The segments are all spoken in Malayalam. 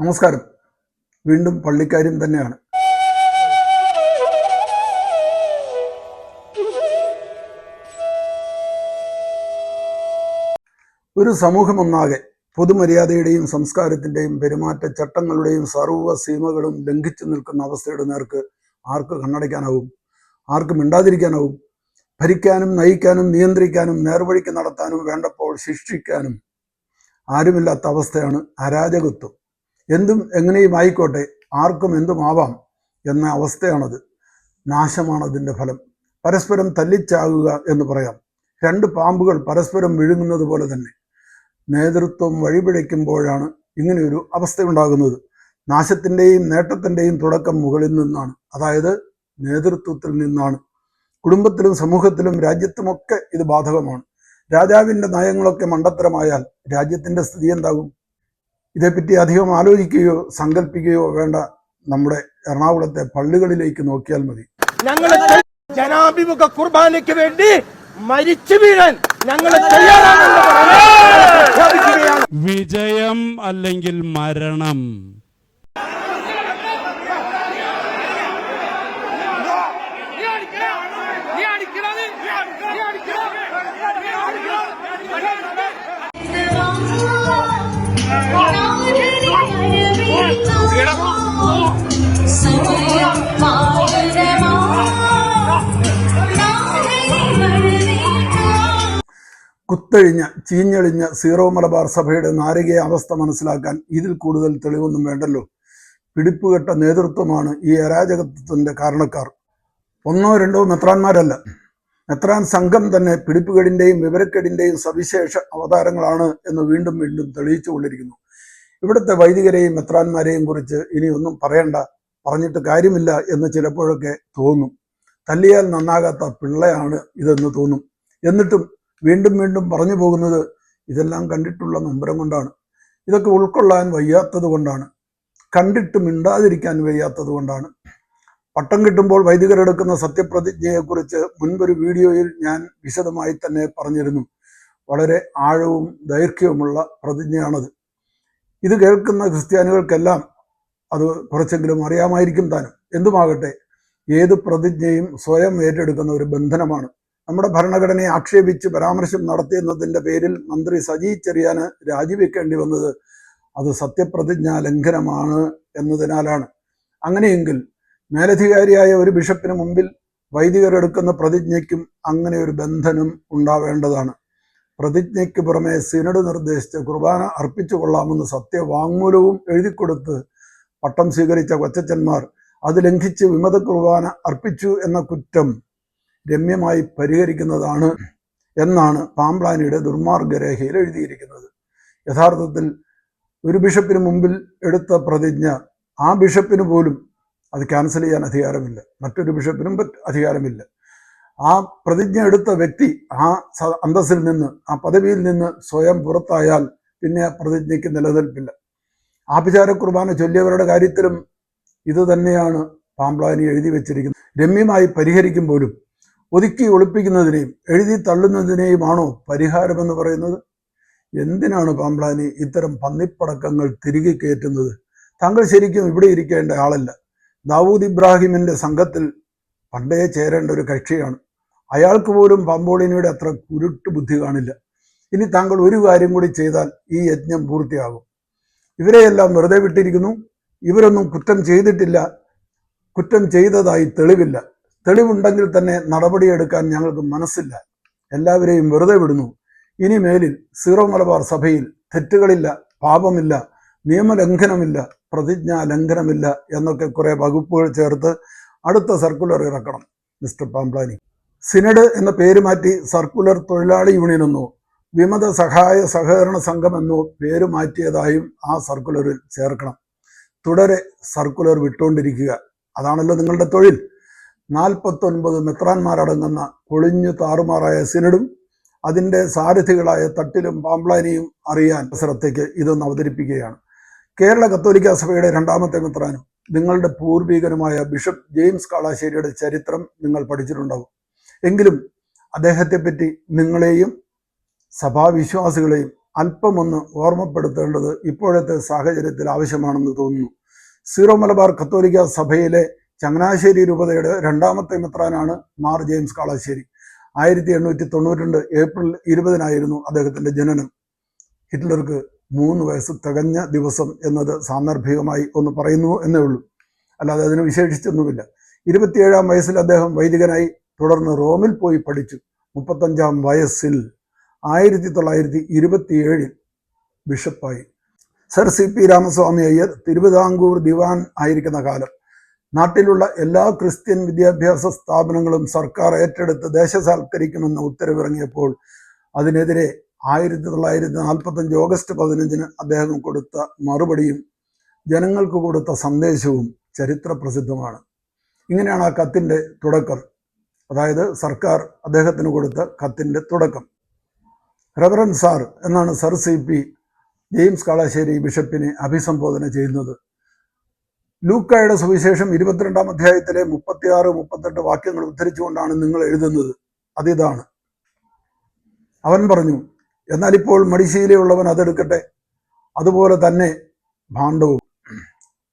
നമസ്കാരം. വീണ്ടും പള്ളിക്കാര്യം തന്നെയാണ്. ഒരു സമൂഹമൊന്നാകെ പൊതുമര്യാദയുടെയും സംസ്കാരത്തിന്റെയും പെരുമാറ്റ ചട്ടങ്ങളുടെയും സർവ സീമകളും ലംഘിച്ചു നിൽക്കുന്ന അവസ്ഥയുടെ നേർക്ക് ആർക്ക് കണ്ണടയ്ക്കാനാവും? ആർക്ക് മിണ്ടാതിരിക്കാനാവും? ഭരിക്കാനും നയിക്കാനും നിയന്ത്രിക്കാനും നേർവഴിക്ക് നടത്താനും വേണ്ടപ്പോൾ ശിക്ഷിക്കാനും ആരുമില്ലാത്ത അവസ്ഥയാണ് അരാജകത്വം. എന്തും എങ്ങനെയും ആയിക്കോട്ടെ ആർക്കും എന്തും ആവാം എന്ന അവസ്ഥയാണത്. നാശമാണ് അതിന്റെ ഫലം. പരസ്പരം തല്ലിച്ചാകുക എന്ന് പറയാം. രണ്ട് പാമ്പുകൾ പരസ്പരം വിഴുങ്ങുന്നത് പോലെ തന്നെ. നേതൃത്വം വഴിപിഴയ്ക്കുമ്പോഴാണ് ഇങ്ങനെയൊരു അവസ്ഥയുണ്ടാകുന്നത്. നാശത്തിന്റെയും നേട്ടത്തിന്റെയും തുടക്കം മുകളിൽ നിന്നാണ്. അതായത് നേതൃത്വത്തിൽ നിന്നാണ്. കുടുംബത്തിലും സമൂഹത്തിലും രാജ്യത്തുമൊക്കെ ഇത് ബാധകമാണ്. രാജാവിന്റെ നയങ്ങളൊക്കെ മണ്ടത്തരമായാൽ രാജ്യത്തിന്റെ സ്ഥിതി എന്താകും? ഇതേപ്പറ്റി അധികം ആലോചിക്കുകയോ സങ്കല്പിക്കുകയോ വേണ്ട നമ്മുടെ എറണാകുളത്തെ പള്ളികളിലേക്ക് നോക്കിയാൽ മതി. ഞങ്ങൾ ജനാഭിമുഖ കുർബാനയ്ക്ക് വേണ്ടി മരിച്ചു വീഴാൻ ഞങ്ങൾ വിജയം അല്ലെങ്കിൽ മരണം? നീ കുത്തഴിഞ്ഞ ചീഞ്ഞളിഞ്ഞ സീറോ മലബാർ സഭയുടെ നാരകീയ അവസ്ഥ മനസ്സിലാക്കാൻ ഇതിൽ കൂടുതൽ തെളിവൊന്നും വേണ്ടല്ലോ. പിടിപ്പുകെട്ട നേതൃത്വമാണ് ഈ അരാജകത്വത്തിന്റെ കാരണക്കാർ. ഒന്നോ രണ്ടോ മെത്രാന്മാരല്ല. മെത്രാൻ സംഘം തന്നെ പിടിപ്പുകേടിന്റെയും വിവരക്കേടിന്റെയും സവിശേഷ അവതാരങ്ങളാണ് എന്ന് വീണ്ടും വീണ്ടും തെളിയിച്ചുകൊണ്ടിരിക്കുന്നു. ഇവിടുത്തെ വൈദികരെയും മെത്രാന്മാരെയും കുറിച്ച് ഇനി ഒന്നും പറയണ്ട പറഞ്ഞിട്ട് കാര്യമില്ല എന്ന് ചിലപ്പോഴൊക്കെ തോന്നും. തല്ലിയാൽ നന്നാകാത്ത പിള്ളയാണ് ഇതെന്ന് തോന്നും. എന്നിട്ടും വീണ്ടും വീണ്ടും പറഞ്ഞു പോകുന്നത് ഇതെല്ലാം കണ്ടിട്ടുള്ള നൊമ്പരം കൊണ്ടാണ്. ഇതൊക്കെ ഉൾക്കൊള്ളാൻ വയ്യാത്തത് കൊണ്ടാണ്. കണ്ടിട്ട് മിണ്ടാതിരിക്കാൻ വയ്യാത്തത് കൊണ്ടാണ്. പട്ടം കിട്ടുമ്പോൾ വൈദികരെടുക്കുന്ന സത്യപ്രതിജ്ഞയെക്കുറിച്ച് മുൻപൊരു വീഡിയോയിൽ ഞാൻ വിശദമായി തന്നെ പറഞ്ഞിരുന്നു. വളരെ ആഴവും ദൈർഘ്യവുമുള്ള പ്രതിജ്ഞയാണത്. ഇത് കേൾക്കുന്ന ക്രിസ്ത്യാനികൾക്കെല്ലാം അത് കുറച്ചെങ്കിലും അറിയാമായിരിക്കും താനും. എന്തുമാകട്ടെ ഏത് പ്രതിജ്ഞയും സ്വയം ഏറ്റെടുക്കുന്ന ഒരു ബന്ധനമാണ്. നമ്മുടെ ഭരണഘടനയെ ആക്ഷേപിച്ച് പരാമർശം നടത്തിയെന്നതിന്റെ പേരിൽ മന്ത്രി സജി ചെറിയാന് രാജിവെക്കേണ്ടി വന്നത് അത് സത്യപ്രതിജ്ഞാ ലംഘനമാണ് എന്നതിനാലാണ്. അങ്ങനെയെങ്കിൽ മേലധികാരിയായ ഒരു ബിഷപ്പിന് മുമ്പിൽ വൈദികർ എടുക്കുന്ന പ്രതിജ്ഞയ്ക്കും അങ്ങനെ ഒരു ബന്ധനം ഉണ്ടാവേണ്ടതാണ്. പ്രതിജ്ഞയ്ക്ക് പുറമെ സിനഡ് നിർദ്ദേശിച്ച് കുർബാന അർപ്പിച്ചു കൊള്ളാമെന്ന് സത്യവാങ്മൂലവും എഴുതിക്കൊടുത്ത് പട്ടം സ്വീകരിച്ച കൊച്ചച്ചന്മാർ അത് ലംഘിച്ച് വിമത കുർബാന അർപ്പിച്ചു എന്ന കുറ്റം രമ്യമായി പരിഹരിക്കുന്നതാണ് എന്നാണ് പാംപ്ലാനിയുടെ ദുർമാർഗരേഖയിൽ എഴുതിയിരിക്കുന്നത്. യഥാർത്ഥത്തിൽ ഒരു ബിഷപ്പിന് മുമ്പിൽ എടുത്ത പ്രതിജ്ഞ ആ ബിഷപ്പിന് പോലും അത് ക്യാൻസൽ ചെയ്യാൻ അധികാരമില്ല. മറ്റൊരു ബിഷപ്പിനും അധികാരമില്ല. ആ പ്രതിജ്ഞ എടുത്ത വ്യക്തി ആ അന്തസ്സിൽ നിന്ന് ആ പദവിയിൽ നിന്ന് സ്വയം പുറത്തായാൽ പിന്നെ പ്രതിജ്ഞയ്ക്ക് നിലനിൽപ്പില്ല. ആഭിചാര കുർബാന ചൊല്ലിയവരുടെ കാര്യത്തിലും ഇത് തന്നെയാണ് പാമ്പ്ലാനി എഴുതി വെച്ചിരിക്കുന്നത്. രമ്യമായി പരിഹരിക്കുമ്പോഴും ഒതുക്കി ഒളിപ്പിക്കുന്നതിനെയും എഴുതി തള്ളുന്നതിനെയുമാണോ പരിഹാരമെന്ന് പറയുന്നത്? എന്തിനാണ് പാമ്പ്ലാനി ഇത്തരം പന്നിപ്പടക്കങ്ങൾ തിരികെ കയറ്റുന്നത്? താങ്കൾ ശരിക്കും ഇവിടെ ഇരിക്കേണ്ട ആളല്ല. ദാവൂദ് ഇബ്രാഹിമിന്റെ സംഘത്തിൽ പണ്ടേ ചേരേണ്ട ഒരു കക്ഷിയാണ്. അയാൾക്ക് പോലും പമ്പോളിനിയുടെ അത്ര കുരുട്ട് ബുദ്ധി കാണില്ല. ഇനി താങ്കൾ ഒരു കാര്യം കൂടി ചെയ്താൽ ഈ യജ്ഞം പൂർത്തിയാകും. ഇവരെയെല്ലാം വെറുതെ വിട്ടിരിക്കുന്നു. ഇവരൊന്നും കുറ്റം ചെയ്തിട്ടില്ല. കുറ്റം ചെയ്തതായി തെളിവില്ല. തെളിവുണ്ടെങ്കിൽ തന്നെ നടപടിയെടുക്കാൻ ഞങ്ങൾക്ക് മനസ്സില്ല. എല്ലാവരെയും വെറുതെ വിടുന്നു. ഇനി മേലിൽ സീറോ മലബാർ സഭയിൽ തെറ്റുകളില്ല പാപമില്ല നിയമലംഘനമില്ല പ്രതിജ്ഞാ ലംഘനമില്ല എന്നൊക്കെ കുറെ വകുപ്പുകൾ ചേർത്ത് അടുത്ത സർക്കുലർ ഇറക്കണം. മിസ്റ്റർ പാംപ്ലാനി. സിനഡ് എന്ന പേര് മാറ്റി സർക്കുലർ തൊഴിലാളി യൂണിയൻ എന്നോ വിമത സഹായ സഹകരണ സംഘം എന്നോ പേര് മാറ്റിയതായും ആ സർക്കുലറിൽ ചേർക്കണം. തുടരെ സർക്കുലർ വിട്ടുകൊണ്ടിരിക്കുക. അതാണല്ലോ നിങ്ങളുടെ തൊഴിൽ. നാൽപ്പത്തൊൻപത് മെത്രാന്മാരടങ്ങുന്ന പൊളിഞ്ഞു താറുമാറായ സിനഡും അതിന്റെ സാരഥികളായ തട്ടിലും പാമ്പ്ലാനിയും അറിയാൻ അവസരത്തേക്ക് ഇതൊന്ന് അവതരിപ്പിക്കുകയാണ്. കേരള കത്തോലിക്ക സഭയുടെ രണ്ടാമത്തെ മെത്രാനും നിങ്ങളുടെ പൂർവികനുമായ ബിഷപ്പ് ജെയിംസ് കാളാശ്ശേരിയുടെ ചരിത്രം നിങ്ങൾ പഠിച്ചിട്ടുണ്ടാവും. എങ്കിലും അദ്ദേഹത്തെപ്പറ്റി നിങ്ങളെയും സഭാവിശ്വാസികളെയും അല്പമൊന്ന് ഓർമ്മപ്പെടുത്തേണ്ടത് ഇപ്പോഴത്തെ സാഹചര്യത്തിൽ ആവശ്യമാണെന്ന് തോന്നുന്നു. സീറോ മലബാർ കത്തോലിക്ക സഭയിലെ ചങ്ങനാശ്ശേരി രൂപതയുടെ രണ്ടാമത്തെ മെത്രാനാണ് മാർ ജെയിംസ് കാളാശ്ശേരി. ആയിരത്തി എണ്ണൂറ്റി തൊണ്ണൂറ്റി രണ്ട് ഏപ്രിൽ ഇരുപതിനായിരുന്നു അദ്ദേഹത്തിന്റെ ജനനം. ഹിറ്റ്ലർക്ക് മൂന്ന് വയസ്സ് തികഞ്ഞ ദിവസം എന്നത് സാന്ദർഭികമായി ഒന്ന് പറയുന്നു എന്നേ ഉള്ളൂ. അല്ലാതെ അതിന് വിശേഷിച്ചൊന്നുമില്ല. ഇരുപത്തിയേഴാം വയസ്സിൽ അദ്ദേഹം വൈദികനായി തുടർന്ന് റോമിൽ പോയി പഠിച്ചു. മുപ്പത്തഞ്ചാം വയസ്സിൽ ആയിരത്തി തൊള്ളായിരത്തി ഇരുപത്തിയേഴിൽ ബിഷപ്പായി. Sir C P Ramaswamy Iyer Thiruvithamkoor ദിവാൻ ആയിരിക്കുന്ന കാലം. നാട്ടിലുള്ള എല്ലാ ക്രിസ്ത്യൻ വിദ്യാഭ്യാസ സ്ഥാപനങ്ങളും സർക്കാർ ഏറ്റെടുത്ത് ദേശസാൽക്കരിക്കുമെന്ന ഉത്തരവിറങ്ങിയപ്പോൾ അതിനെതിരെ ആയിരത്തി തൊള്ളായിരത്തി നാൽപ്പത്തഞ്ച് ഓഗസ്റ്റ് പതിനഞ്ചിന് അദ്ദേഹം കൊടുത്ത മറുപടിയും ജനങ്ങൾക്ക് കൊടുത്ത സന്ദേശവും ചരിത്ര പ്രസിദ്ധമാണ് ഇങ്ങനെയാണ് ആ കത്തിന്റെ തുടക്കം. അതായത് സർക്കാർ അദ്ദേഹത്തിന് കൊടുത്ത കത്തിന്റെ തുടക്കം. റവറൻ സാർ എന്നാണ് sir C P James Kalassery ബിഷപ്പിനെ അഭിസംബോധന ചെയ്യുന്നത്. ലൂക്കായുടെ സുവിശേഷം ഇരുപത്തിരണ്ടാം അധ്യായത്തിലെ മുപ്പത്തിയാറ് മുപ്പത്തെട്ട് വാക്യങ്ങൾ ഉദ്ധരിച്ചുകൊണ്ടാണ് നിങ്ങൾ എഴുതുന്നത്. അതിതാണ്. അവൻ പറഞ്ഞു എന്നാൽ ഇപ്പോൾ മടിശീലയുള്ളവൻ അതെടുക്കട്ടെ. അതുപോലെ തന്നെ ഭാണ്ഡവും.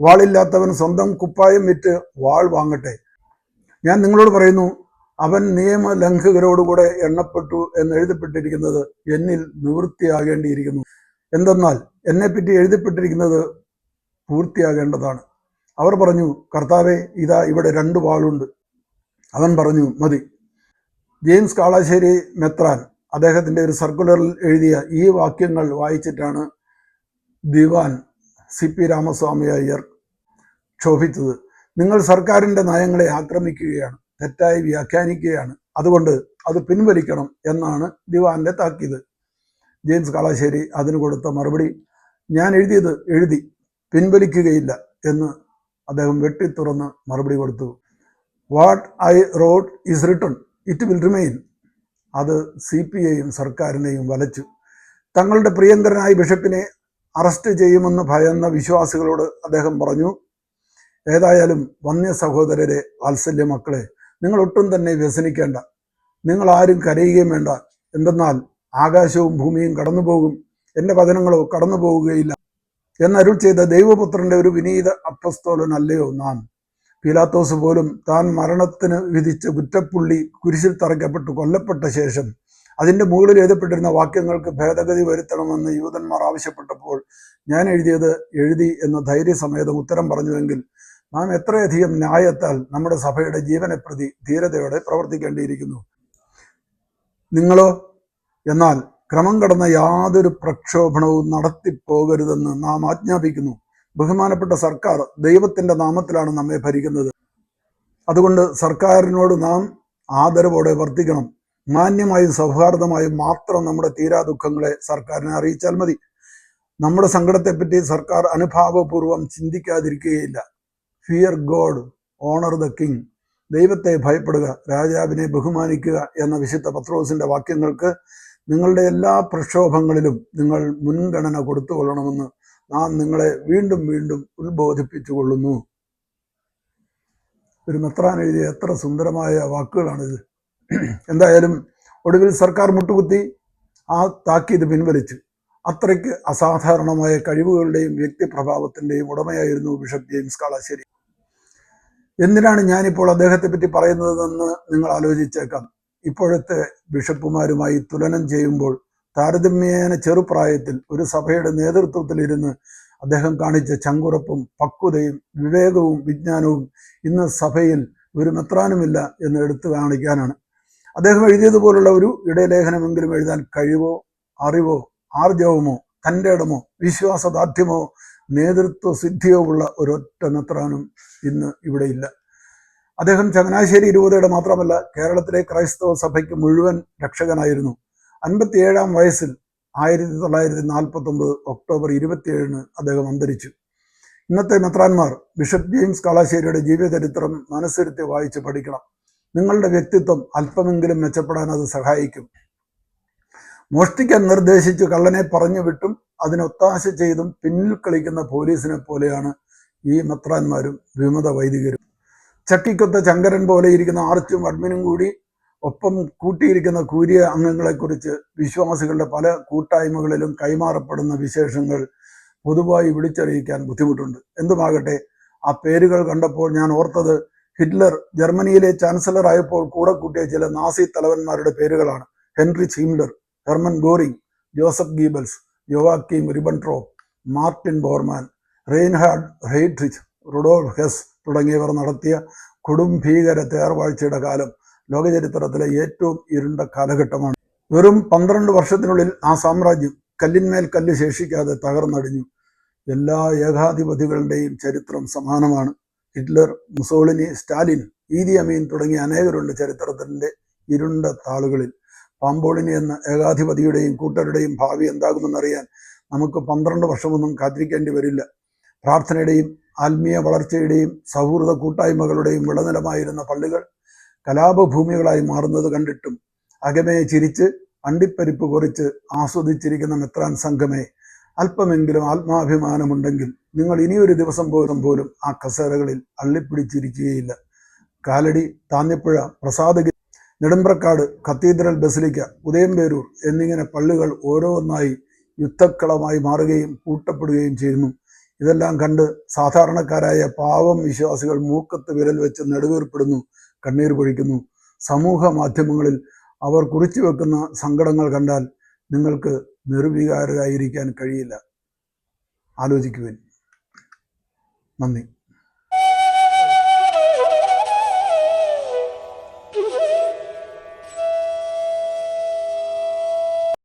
വാളില്ലാത്തവൻ സ്വന്തം കുപ്പായം വിറ്റ് വാൾ വാങ്ങട്ടെ. ഞാൻ നിങ്ങളോട് പറയുന്നു അവൻ നിയമലംഘകരോടുകൂടെ എണ്ണപ്പെട്ടു എന്ന് എഴുതപ്പെട്ടിരിക്കുന്നത് എന്നിൽ നിവൃത്തിയാകേണ്ടിയിരിക്കുന്നു. എന്തെന്നാൽ എന്നെപ്പറ്റി എഴുതപ്പെട്ടിരിക്കുന്നത് പൂർത്തിയാകേണ്ടതാണ്. അവർ പറഞ്ഞു കർത്താവെ ഇതാ ഇവിടെ രണ്ട് വാളുണ്ട്. അവൻ പറഞ്ഞു മതി. ജെയിംസ് കാളാശ്ശേരി മെത്രാൻ അദ്ദേഹത്തിന്റെ ഒരു സർക്കുലറിൽ എഴുതിയ ഈ വാക്യങ്ങൾ വായിച്ചിട്ടാണ് ദിവാൻ സി പി രാമസ്വാമി അയ്യർ ക്ഷോഭിച്ചത്. നിങ്ങൾ സർക്കാരിന്റെ നയങ്ങളെ ആക്രമിക്കുകയാണ്. തെറ്റായി വ്യാഖ്യാനിക്കുകയാണ്. അതുകൊണ്ട് അത് പിൻവലിക്കണം എന്നാണ് ദിവാന്റെ താക്കീത്. ജെയിംസ് കാളാശ്ശേരി അതിന് കൊടുത്ത മറുപടി ഞാൻ എഴുതിയത് എഴുതി പിൻവലിക്കുകയില്ല എന്ന് അദ്ദേഹം വെട്ടി തുറന്ന് മറുപടി കൊടുത്തു. What I wrote is written it will remain അത് സി പി ഐയും സർക്കാരിനെയും വലച്ചു. തങ്ങളുടെ പ്രിയങ്കരനായ ബിഷപ്പിനെ അറസ്റ്റ് ചെയ്യുമെന്ന് ഭയന്ന വിശ്വാസികളോട് അദ്ദേഹം പറഞ്ഞു. ഏതായാലും വന്യ സഹോദരരെ വാത്സല്യ മക്കളെ നിങ്ങൾ ഒട്ടും തന്നെ വ്യസനിക്കേണ്ട. നിങ്ങൾ ആരും കരയുകയും വേണ്ട. എന്തെന്നാൽ ആകാശവും ഭൂമിയും കടന്നു പോകും എന്റെ വചനങ്ങളോ കടന്നു പോവുകയില്ല എന്നരുൾ ചെയ്ത ദൈവപുത്രന്റെ ഒരു വിനീത അപ്പസ്തോലനല്ലയോ നാം. പീലാത്തോസ് പോലും താൻ മരണത്തിന് വിധിച്ച കുറ്റപ്പുള്ളി കുരിശിൽ തറയ്ക്കപ്പെട്ട് കൊല്ലപ്പെട്ട ശേഷം അതിന്റെ മുകളിൽ എഴുതപ്പെട്ടിരുന്ന വാക്യങ്ങൾക്ക് ഭേദഗതി വരുത്തണമെന്ന് യൂതന്മാർ ആവശ്യപ്പെട്ടപ്പോൾ ഞാൻ എഴുതിയത് എഴുതി എന്ന് ധൈര്യസമേതം ഉത്തരം പറഞ്ഞുവെങ്കിൽ നാം എത്രയധികം ന്യായത്താൽ നമ്മുടെ സഭയുടെ ജീവനെ പ്രതി ധീരതയോടെ പ്രവർത്തിക്കേണ്ടിയിരിക്കുന്നു. നിങ്ങളോ? എന്നാൽ ക്രമം കടന്ന യാതൊരു പ്രക്ഷോഭണവും നടത്തിപ്പോകരുതെന്ന് നാം ആജ്ഞാപിക്കുന്നു. ബഹുമാനപ്പെട്ട സർക്കാർ ദൈവത്തിന്റെ നാമത്തിലാണ് നമ്മെ ഭരിക്കുന്നത്. അതുകൊണ്ട് സർക്കാരിനോട് നാം ആദരവോടെ വർദ്ധിക്കണം മാന്യമായും സൗഹാർദ്ദമായും മാത്രം നമ്മുടെ തീരാ ദുഃഖങ്ങളെ സർക്കാരിനെ അറിയിച്ചാൽ മതി. നമ്മുടെ സങ്കടത്തെപ്പറ്റി സർക്കാർ അനുഭാവപൂർവം ചിന്തിക്കാതിരിക്കുകയില്ല. Fear God honour the king ദൈവത്തെ ഭയപ്പെടുക രാജാവിനെ ബഹുമാനിക്കുക എന്ന വിശുദ്ധ പത്രോസിന്റെ വാക്യങ്ങൾക്ക് നിങ്ങളുടെ എല്ലാ പ്രക്ഷോഭങ്ങളിലും നിങ്ങൾ മുൻഗണന കൊടുത്തുകൊള്ളണമെന്ന് നാം നിങ്ങളെ വീണ്ടും വീണ്ടും ഉത്ബോധിപ്പിച്ചു കൊള്ളുന്നു ഒരു മെത്രാൻ എഴുതിയ എത്ര സുന്ദരമായ വാക്കുകളാണിത്. എന്തായാലും ഒടുവിൽ സർക്കാർ മുട്ടുകുത്തി ആ താക്കീത് പിൻവലിച്ചു. അത്രയ്ക്ക് അസാധാരണമായ കഴിവുകളുടെയും വ്യക്തിപ്രഭാവത്തിന്റെയും ഉടമയായിരുന്നു ബിഷപ്പ് ജെയിംസ് കാളാശ്ശേരി. എന്തിനാണ് ഞാനിപ്പോൾ അദ്ദേഹത്തെ പറ്റി പറയുന്നതെന്ന് നിങ്ങൾ ആലോചിച്ചേക്കാം. ഇപ്പോഴത്തെ ബിഷപ്പുമാരുമായി തുലനം ചെയ്യുമ്പോൾ താരതമ്യേന ചെറുപ്രായത്തിൽ ഒരു സഭയുടെ നേതൃത്വത്തിലിരുന്ന് അദ്ദേഹം കാണിച്ച ചങ്കുറപ്പും പക്വതയും വിവേകവും വിജ്ഞാനവും ഇന്ന് സഭയിൽ ഒരു മെത്രാനുമില്ല എന്ന് എടുത്തു കാണിക്കാനാണ്. അദ്ദേഹം എഴുതിയതുപോലുള്ള ഒരു ഇടയലേഖനമെങ്കിലും എഴുതാൻ കഴിവോ അറിവോ ആർജവമോ തന്റെ ഇടമോ വിശ്വാസദാർഢ്യമോ നേതൃത്വ സിദ്ധിയോ ഉള്ള ഒരൊറ്റ നത്രാനും ഇന്ന് ഇവിടെയില്ല അദ്ദേഹം ചങ്ങനാശ്ശേരി ഇരുപതയുടെ മാത്രമല്ല കേരളത്തിലെ ക്രൈസ്തവ സഭയ്ക്ക് മുഴുവൻ രക്ഷകനായിരുന്നു. അൻപത്തിയേഴാം വയസ്സിൽ ആയിരത്തി തൊള്ളായിരത്തി നാൽപ്പത്തി ഒമ്പത് ഒക്ടോബർ ഇരുപത്തിയേഴിന് അദ്ദേഹം അന്തരിച്ചു. ഇന്നത്തെ മെത്രാന്മാർ ബിഷപ്പ് ജെയിംസ് കാളാശ്ശേരിയുടെ ജീവചരിത്രം മനസ്സിരുത്തി വായിച്ച് പഠിക്കണം. നിങ്ങളുടെ വ്യക്തിത്വം അല്പമെങ്കിലും മെച്ചപ്പെടാൻ അത് സഹായിക്കും. മോഷ്ടിക്കാൻ നിർദ്ദേശിച്ചു കള്ളനെ പറഞ്ഞു വിട്ടും അതിനൊത്താശ ചെയ്തും പിന്നിൽ കളിക്കുന്ന പോലീസിനെ പോലെയാണ് ഈ മെത്രാന്മാരും വിമത വൈദികരും. ചട്ടിക്കൊത്ത ചങ്കരൻ പോലെ ഇരിക്കുന്ന ആർച്ചും അഡ്മിനും കൂടി ഒപ്പം കൂട്ടിയിരിക്കുന്ന കൂരിയ അംഗങ്ങളെക്കുറിച്ച് വിശ്വാസികളുടെ പല കൂട്ടായ്മകളിലും കൈമാറപ്പെടുന്ന വിശേഷങ്ങൾ പൊതുവായി വിളിച്ചറിയിക്കാൻ ബുദ്ധിമുട്ടുണ്ട്. എന്തുമാകട്ടെ ആ പേരുകൾ കണ്ടപ്പോൾ ഞാൻ ഓർത്തത് ഹിറ്റ്ലർ ജർമ്മനിയിലെ ചാൻസലർ ആയപ്പോൾ കൂടെ കൂട്ടിയ ചില നാസി തലവന്മാരുടെ പേരുകളാണ്. Henry Himmler Hermann Goering Joseph Goebbels Joachim Ribbentrop Martin Bormann Reinhard Heydrich Rudolf Hess തുടങ്ങിയവർ നടത്തിയ കൊടും ഭീകര തേർവാഴ്ചയുടെ കാലം ലോകചരിത്രത്തിലെ ഏറ്റവും ഇരുണ്ട കാലഘട്ടമാണ്. വെറും പന്ത്രണ്ട് വർഷത്തിനുള്ളിൽ ആ സാമ്രാജ്യം കല്ലിന്മേൽ കല്ല് ശേഷിക്കാതെ തകർന്നടിഞ്ഞു. എല്ലാ ഏകാധിപതികളുടെയും ചരിത്രം സമാനമാണ്. Hitler Mussolini Stalin Idi Amin തുടങ്ങിയ അനേകരുണ്ട് ചരിത്രത്തിന്റെ ഇരുണ്ട താളുകളിൽ. പാമ്പോളിനി എന്ന ഏകാധിപതിയുടെയും കൂട്ടരുടെയും ഭാവി എന്താകുമെന്നറിയാൻ നമുക്ക് പന്ത്രണ്ട് വർഷമൊന്നും കാത്തിരിക്കേണ്ടി വരില്ല. പ്രാർത്ഥനയുടെയും ആത്മീയ വളർച്ചയുടെയും സൗഹൃദ കൂട്ടായ്മകളുടെയും വിളനിലമായിരുന്ന പള്ളികൾ കലാപഭൂമികളായി മാറുന്നത് കണ്ടിട്ടും അകമയെ ചിരിച്ച് അണ്ടിപ്പരിപ്പ് കുറിച്ച് ആസ്വദിച്ചിരിക്കുന്ന മെത്രാൻ സംഘമേ അല്പമെങ്കിലും ആത്മാഭിമാനമുണ്ടെങ്കിൽ നിങ്ങൾ ഇനിയൊരു ദിവസം പോലും പോലും ആ കസേരകളിൽ അള്ളിപ്പിടിച്ചിരിക്കുകയില്ല. കാലടി താന്നിപ്പുഴ പ്രസാദഗിരി നെടുമ്പ്രക്കാട് കത്തീഡ്രൽ ബസിലിക്ക ഉദയംപേരൂർ എന്നിങ്ങനെ പള്ളികൾ ഓരോന്നായി യുദ്ധക്കളമായി മാറുകയും പൂട്ടപ്പെടുകയും ചെയ്യുന്നു. ഇതെല്ലാം കണ്ട് സാധാരണക്കാരായ പാവം വിശ്വാസികൾ മൂക്കത്ത് വിരൽ വെച്ച് നെടുവീർപ്പെടുന്നു കണ്ണീർ പൊഴിക്കുന്നു സമൂഹ മാധ്യമങ്ങളിൽ അവർ കുറിച്ചു വെക്കുന്ന സങ്കടങ്ങൾ കണ്ടാൽ നിങ്ങൾക്ക് നിർവികാരായിരിക്കാൻ കഴിയില്ല. ആലോചിക്കുവാൻ. നന്ദി.